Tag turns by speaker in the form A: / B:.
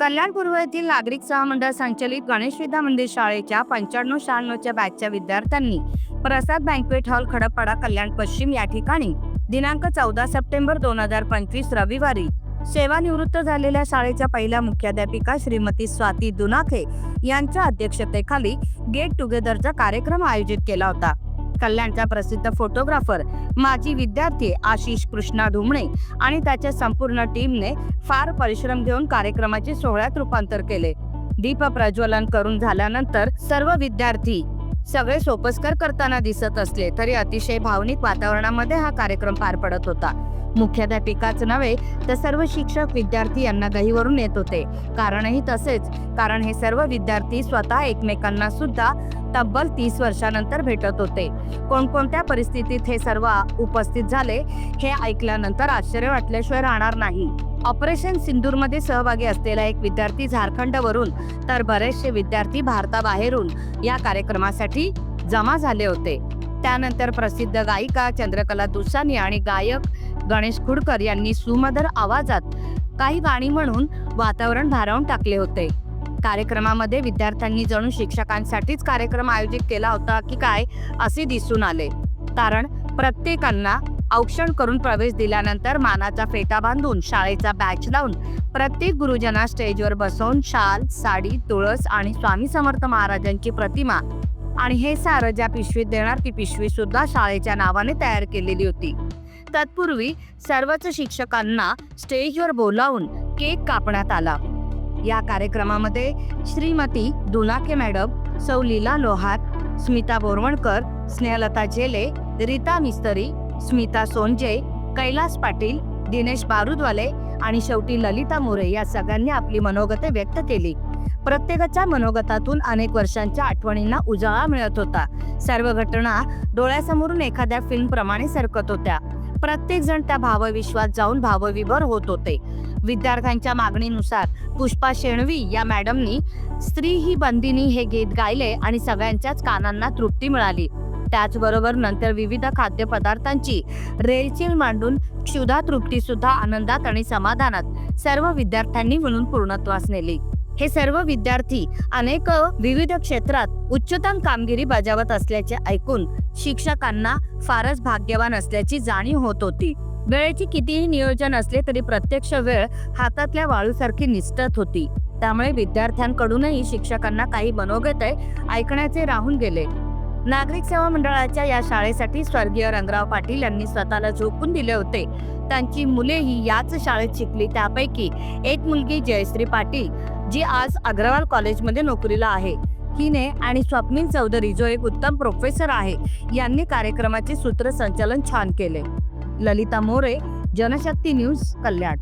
A: कल्याण पूर्व येथील नागरिक सहमंडळ संचलित गणेश विद्या मंदिर शाळेच्या पंच्याण्णव शहाण्णवच्या बॅचच्या विद्यार्थ्यांनी प्रसाद बँकवेट हॉल खडकपाडा कल्याण पश्चिम या ठिकाणी दिनांक चौदा सप्टेंबर दोन हजार पंचवीस रविवारी सेवानिवृत्त झालेल्या शाळेच्या पहिल्या मुख्याध्यापिका श्रीमती स्वाती दुनाखे यांच्या अध्यक्षतेखाली गेट टुगेदरचा कार्यक्रम आयोजित केला होता. कल्याणचा प्रसिद्ध फोटोग्राफर माजी विद्यार्थी आशिष कृष्णा धुमणे आणि त्याच्या संपूर्ण टीमने फार परिश्रम घेऊन कार्यक्रमाचे सोहळ्यात रूपांतर केले. दीप प्रज्वलन करून झाल्यानंतर सर्व विद्यार्थी सगळे सोपस्कर करताना दिसत असले तरी अतिशय भावनिक वातावरणामध्ये हा कार्यक्रम पार पडत होता. मुख्याध्यापिकाच नव्हे तर सर्व शिक्षक विद्यार्थी यांना गहीवरून येत होते. कारणही तसेच कारण हे सर्व विद्यार्थी स्वतः एकमेकांना सुद्धा तब्बल तीस वर्षानंतर भेटत होते. कोणकोणत्या परिस्थितीत हे सर्व उपस्थित झाले हे ऐकल्यानंतर आश्चर्य वाटल्याशिवाय राहणार नाही. ऑपरेशन सिंदूरमध्ये सहभागी असलेला एक विद्यार्थी झारखंडवरून तर बरेचसे विद्यार्थी भारताबाहेरून या कार्यक्रमासाठी जमा झाले होते. त्यानंतर प्रसिद्ध गायिका चंद्रकला दुसानी आणि गायक गणेश खुडकर यांनी सुमधर आवाजात काही गाणी म्हणून वातावरण भारावून टाकले होते. कार्यक्रमामध्ये विद्यार्थ्यांनी जणू शिक्षकांसाठीच कार्यक्रम आयोजित केला होता की काय असे दिसून आले. कारण प्रत्येकांना औक्षण करून प्रवेश दिल्यानंतर मानाचा फेटा बांधून शाळेचा बॅच लावून प्रत्येक गुरुजना स्टेजवर बसवून शाल साडी तुळस आणि स्वामी समर्थ महाराजांची प्रतिमा आणि हे सारं ज्या पिशवीत देणार ती पिशवी सुद्धा शाळेच्या नावाने तयार केलेली होती. तत्पूर्वी सर्वच शिक्षकांना स्टेजवर बोलावून केक कापण्यात आला. या कार्यक्रमामध्ये श्रीमती दुनाके मॅडम सौ लीला लोहार स्मिता बोरवणकर स्नेहलता झेले रीता मिस्तरी स्मिता सोनजे कैलास पाटील दिनेश बारुदवाले आणि शेवटी ललिता मोरे या सगळ्यांनी आपली मनोगते व्यक्त केली. प्रत्येकाच्या मनोगतातून अनेक वर्षांच्या आठवणींना उजाळा मिळत होता. सर्व घटना डोळ्यासमोरून एखाद्या फिल्म प्रमाणे सरकत होत्या. प्रत्येक जण त्या भावविश्वात जाऊन भावविभर होत होते. विद्यार्थ्यांच्या मागणीनुसार पुष्पा शेणवी या मॅडमनी स्त्री ही बंदिनी हे गीत गायले आणि सगळ्यांच्याच कानांना तृप्ती मिळाली. त्याचबरोबर नंतर विविध खाद्यपदार्थांची रेलचेल मांडून क्षुधा तृप्ती सुद्धा आनंदात आणि समाधानात सर्व विद्यार्थ्यांनी मिळून पूर्णत्वास नेली. हे सर्व विद्यार्थी अनेक विविध क्षेत्रात उच्चतम कामगिरी बजावत असल्याचे ऐकून शिक्षकांना फारच भाग्यवान असल्याची जाणीव होत होती. वेळेची कितीही नियोजन असले तरी प्रत्यक्ष वेळ हातातल्या वाळूसारखी निसटत होती. त्यामुळे विद्यार्थ्यांकडूनही शिक्षकांना काही मनोगते ऐकण्याचे राहून गेले. नागरिक सेवा मंडळाच्या या शाळेसाठी स्वर्गीय रंगराव पाटील यांनी स्वतःला झोकून दिले होते. त्यांची मुलेही याच शाळेत शिकली. त्यापैकी एक मुलगी जयश्री पाटील जी आज अग्रवाल कॉलेजमध्ये नोकरीला आहे. हिने आणि स्वप्नील चौधरी जो एक उत्तम प्रोफेसर आहे यांनी कार्यक्रमाचे सूत्रसंचालन छान केले. ललिता मोरे जनशक्ती न्यूज कल्याण.